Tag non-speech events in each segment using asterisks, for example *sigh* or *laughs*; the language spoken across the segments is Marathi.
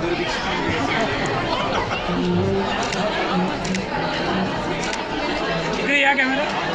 माधुरी इकडे या कॅमेरा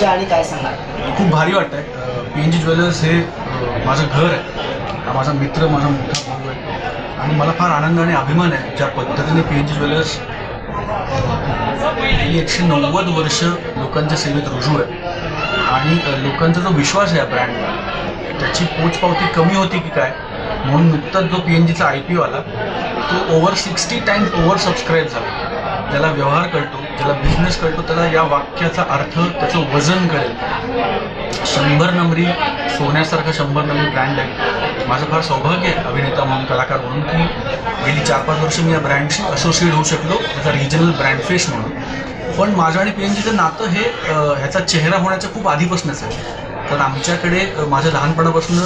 तुमच्या आणि काय सांगाल? खूप भारी वाटतंय. पी एन जी ज्वेलर्स हे माझं घर आहे. हा माझा मित्र माझा मोठा भाऊ आहे. आणि मला फार आनंद आणि अभिमान आहे ज्या पद्धतीने पी एन जी ज्वेलर्स गेली एकशे नव्वद वर्ष लोकांच्या सेवेत रुजू आहे आणि लोकांचा जो विश्वास आहे या ब्रँडवर त्याची पोचपावती कमी होती की काय? म्हणून नुकताच जो पी एन जीचा आय पी ओ आला तो over sixty times over subscribe झाला. त्याला व्यवहार कळतो त्याला बिझनेस कळतो त्याला या वाक्याचा अर्थ त्याचं वजन कळेल. शंभर नंबरी सोन्यासारखा शंभर नंबरी ब्रँड आहे. माझं फार सौभाग्य आहे अभिनेता म्हणून कलाकार म्हणून की गेली चार पाच वर्ष मी या ब्रँडशी असोसिएट होऊ शकलो त्याचा रिजनल ब्रँड फेस म्हणून. पण माझं आणि पी एन जीचं नातं हे ह्याचा चेहरा होण्याच्या खूप आधीपासूनच आहे. तर आमच्याकडे माझ्या लहानपणापासून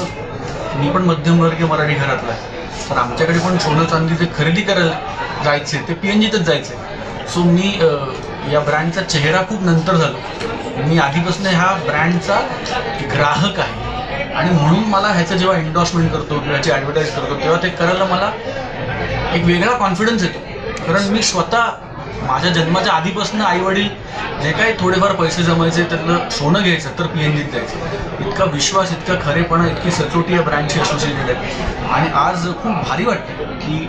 मी पण मध्यमवर्गीय मराठी घरातला आहे. तर आमच्याकडे पण सोनं चांदी जे खरेदी करायला जायचे ते पी एन जीतच जायचे. सो मी या ब्रँडचा चेहरा खूप नंतर झालो. मी आधीपासून ह्या ब्रँडचा ग्राहक आहे. आणि म्हणून मला ह्याचं जेव्हा एन्डॉर्समेंट करतो किंवा ह्याची ॲडव्हर्टाईज करतो तेव्हा ते करायला मला एक वेगळा कॉन्फिडन्स येतो. कारण मी स्वतः माझ्या जन्माच्या आधीपासून आई वडील जे काही थोडेफार पैसे जमायचे त्यातलं सोनं घ्यायचं तर पी एन जीत द्यायचं. इतका विश्वास इतका खरेपणा इतकी सचोटी या ब्रँडशी असोसिएटेड आहे. आणि आज खूप भारी वाटतं की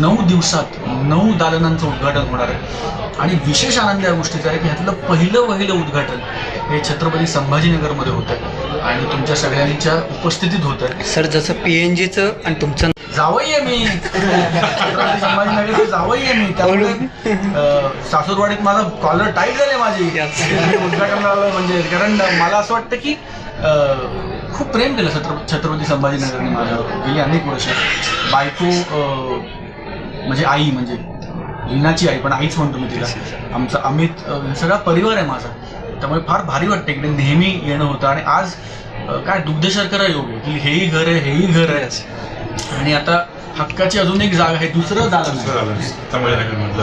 नऊ दिवसात नऊ दालनांचं उद्घाटन होणार आहे. आणि विशेष आनंद या गोष्टीचा आहे की ह्यातलं पहिलं पहिलं उद्घाटन हे छत्रपती संभाजीनगरमध्ये होतं आहे आणि तुमच्या सगळ्यांच्या उपस्थितीत होतं आहे सर जसं पी एन जीचं आणि तुमचं जावई आहे मी. छत्रपती संभाजीनगर जावई आहे मी. त्यामुळे सासूरवाडीत माझा कॉलर टाईट झाले माझी. उद्घाटन म्हणजे कारण मला असं वाटतं की खूप प्रेम केलं छत्र छत्रपती संभाजीनगरने माझ्यावर. गेली अनेक वर्ष. बायको म्हणजे आई म्हणजे लीनाची आई पण आईच म्हणतो मी तिला. आमचा अमित सगळा परिवार आहे माझा. त्यामुळे फार भारी वाटतं. इकडे नेहमी येणं होतं. आणि आज काय दुग्ध शर्करा योग. आहे की हेही घर आहे हेही घर आहे. आणि आता हक्काची अजून एक जागा आहे दुसरं दालन आहे.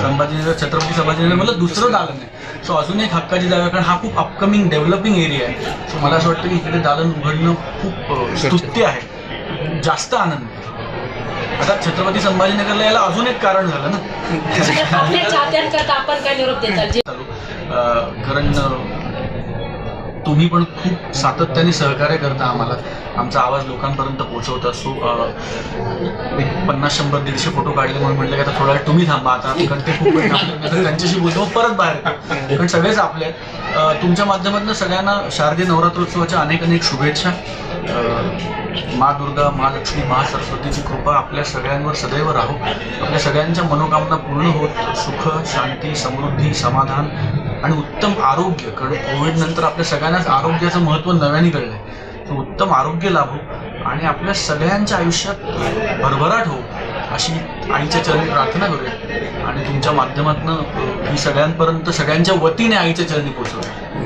संभाजीनगर छत्रपती संभाजीनगर मला दुसरं दालन आहे. सो अजून एक हक्काची जागा कारण हा खूप अपकमिंग डेव्हलपिंग एरिया आहे. सो मला असं वाटतं की इकडे दालन उघडणं खूप स्तुत्य आहे. जास्त आनंद. आहे. आता छत्रपती संभाजीनगरला याला अजून एक कारण झालं ना. *laughs* आपल्या तुम्ही पण खूप सातत्याने सहकार्य करता आम्हाला. आमचा आवाज लोकांपर्यंत पोहोचवता. सो एक पन्नास शंभर दीडशे फोटो काढले म्हणून म्हटलं की आता थोडा वेळ तुम्ही थांबा. आता कारण ते खूप वेळ त्यांच्याशी बोलतो परत बाहेर कारण सगळेच आपले. तुमच्या माध्यमातून सगळ्यांना शारदीय नवरात्रोत्सवाच्या अनेक अनेक शुभेच्छा मा दुर्गा महालक्ष्मी महासरस्वतीची कृपा आपल्या सगळ्यांवर सदैव राहो. आपल्या सगळ्यांच्या मनोकामना पूर्ण होत. सुख शांती समृद्धी समाधान आणि उत्तम आरोग्य कारण कोविड नंतर आपल्या सगळ्यांनाच आरोग्याचं महत्त्व नव्याने कळलंय. तर उत्तम आरोग्य लाभो आणि आपल्या सगळ्यांच्या आयुष्यात भरभराट हो अशी आईच्या चरणी प्रार्थना करूया. आणि तुमच्या माध्यमातून ही सगळ्यांपर्यंत सगळ्यांच्या वतीने आईच्या चरणी पोचवूया